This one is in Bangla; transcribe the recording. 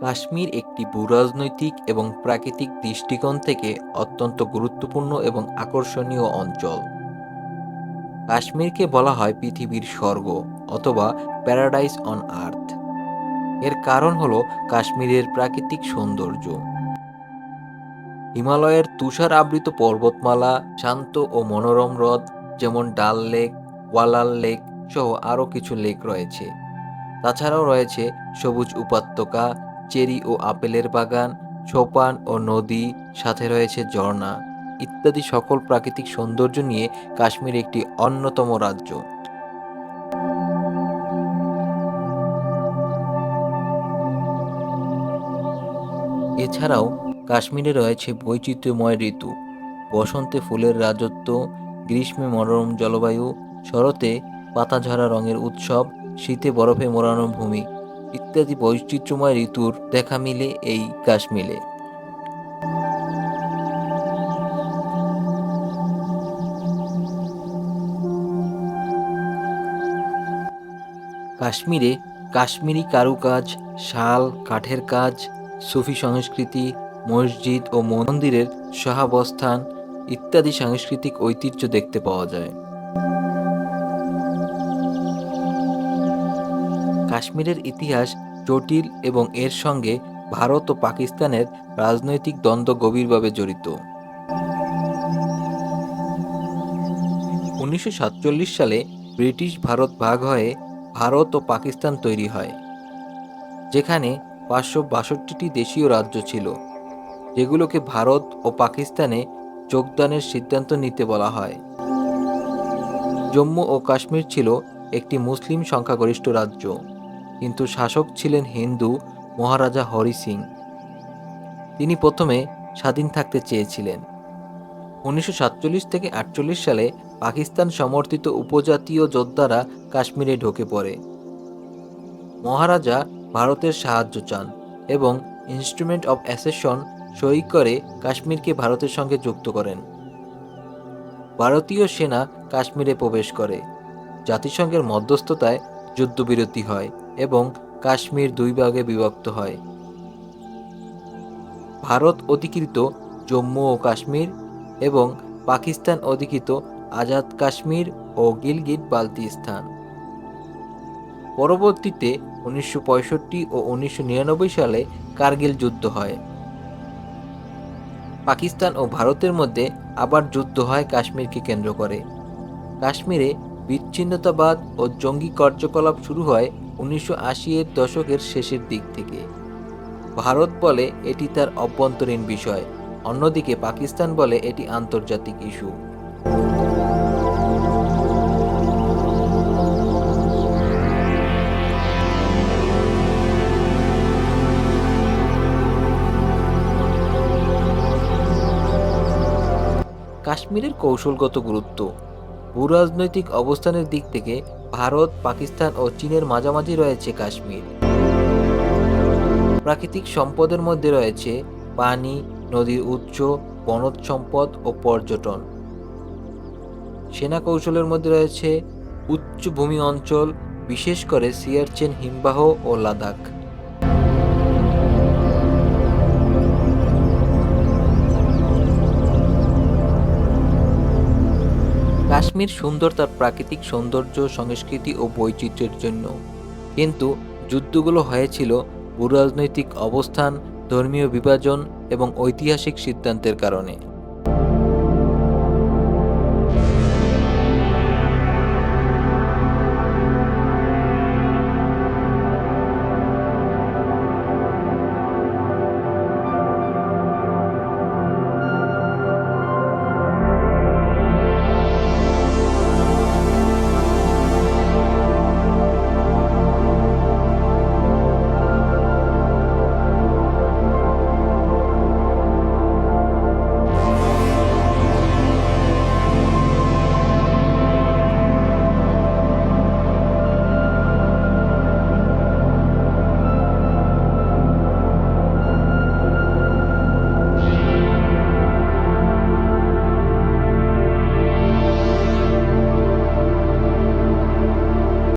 কাশ্মীর একটি ভূরাজনৈতিক এবং প্রাকৃতিক দৃষ্টিকোণ থেকে অত্যন্ত গুরুত্বপূর্ণ এবং আকর্ষণীয় অঞ্চল। কাশ্মীরকে বলা হয় পৃথিবীর স্বর্গ অথবা প্যারাডাইস অন আর্থ এর কারণ হল কাশ্মীরের প্রাকৃতিক সৌন্দর্য। হিমালয়ের তুষার আবৃত পর্বতমালা, শান্ত ও মনোরম হ্রদ, যেমন ডাল লেক ওয়ালাল লেক সহ আরও কিছু লেক রয়েছে। তাছাড়াও রয়েছে সবুজ উপত্যকা, চেরি ও আপেলের বাগান, সোপান ও নদী, সাথে রয়েছে ঝর্ণা ইত্যাদি সকল প্রাকৃতিক সৌন্দর্য নিয়ে কাশ্মীর একটি অন্যতম রাজ্য। এছাড়াও কাশ্মীরে রয়েছে বৈচিত্র্যময় ঋতু, বসন্তে ফুলের রাজত্ব, গ্রীষ্মে মনোরম জলবায়ু, শরতে পাতাঝরা রঙের উৎসব, শীতে বরফে মোড়ানো ভূমি, ইত্যাদি বৈচিত্র্যময় ঋতুর দেখা মিলে এই কাশ্মীরে। কাশ্মীরে কাশ্মীরি কারুকাজ, শাল, কাঠের কাজ, সুফি সংস্কৃতি, মসজিদ ও মন্দিরের সহাবস্থান ইত্যাদি সাংস্কৃতিক ঐতিহ্য দেখতে পাওয়া যায়। কাশ্মীরের ইতিহাস জটিল এবং এর সঙ্গে ভারত ও পাকিস্তানের রাজনৈতিক দ্বন্দ্ব গভীরভাবে জড়িত। উনিশশো সাতচল্লিশ সালে ব্রিটিশ ভারত ভাগ হয়ে ভারত ও পাকিস্তান তৈরি হয়, যেখানে পাঁচশো বাষট্টিটি দেশীয় রাজ্য ছিল, যেগুলোকে ভারত ও পাকিস্তানে যোগদানের সিদ্ধান্ত নিতে বলা হয়। জম্মু ও কাশ্মীর ছিল একটি মুসলিম সংখ্যাগরিষ্ঠ রাজ্য। কিন্তু শাসক ছিলেন হিন্দু মহারাজা হরি সিং। তিনি প্রথমে স্বাধীন থাকতে চেয়েছিলেন। উনিশশো সাতচল্লিশ থেকে আটচল্লিশ সালে পাকিস্তান সমর্থিত উপজাতীয় যোদ্ধারা কাশ্মীরে ঢোকে পড়ে। মহারাজা ভারতের সাহায্য চান এবং ইনস্ট্রুমেন্ট অব অ্যাসেশন সই করে কাশ্মীরকে ভারতের সঙ্গে যুক্ত করেন। ভারতীয় সেনা কাশ্মীরে প্রবেশ করে। জাতিসংঘের মধ্যস্থতায় যুদ্ধবিরতি হয় এবং কাশ্মীর দুই ভাগে বিভক্ত হয়। ভারত অধিকৃত জম্মু ও কাশ্মীর এবং পাকিস্তান অধিকৃত আজাদ কাশ্মীর ও গিলগিট বালতিস্তান। পরবর্তীতে উনিশশো পঁয়ষট্টি ও উনিশশো নিরানব্বই সালে কার্গিল যুদ্ধ হয়। পাকিস্তান ও ভারতের মধ্যে আবার যুদ্ধ হয় কাশ্মীরকে কেন্দ্র করে। কাশ্মীরে বিচ্ছিন্নতাবাদ ও জঙ্গি কার্যকলাপ শুরু হয় উনিশশো আশি এর দশকের শেষের দিক থেকে। ভারত বলে এটি তার অভ্যন্তরীণ বিষয়, অন্যদিকে পাকিস্তান বলে এটি আন্তর্জাতিক ইস্যু। কাশ্মীরের কৌশলগত গুরুত্ব ভূরাজনৈতিক অবস্থানের দিক থেকে ভারত, পাকিস্তান ও চীনের মাঝামাঝি রয়েছে কাশ্মীর। প্রাকৃতিক সম্পদের মধ্যে রয়েছে পানি, নদীর উৎস, বনজ সম্পদ ও পর্যটন। সেনা কৌশলের মধ্যে রয়েছে উচ্চভূমি অঞ্চল, বিশেষ করে সিয়ারচেন হিমবাহ ও লাদাখ। কাশ্মীর সুন্দর তার প্রাকৃতিক সৌন্দর্য, সংস্কৃতি ও বৈচিত্র্যের জন্য। কিন্তু যুদ্ধগুলো হয়েছিল ভূরাজনৈতিক অবস্থান, ধর্মীয় বিভাজন এবং ঐতিহাসিক সিদ্ধান্তের কারণে।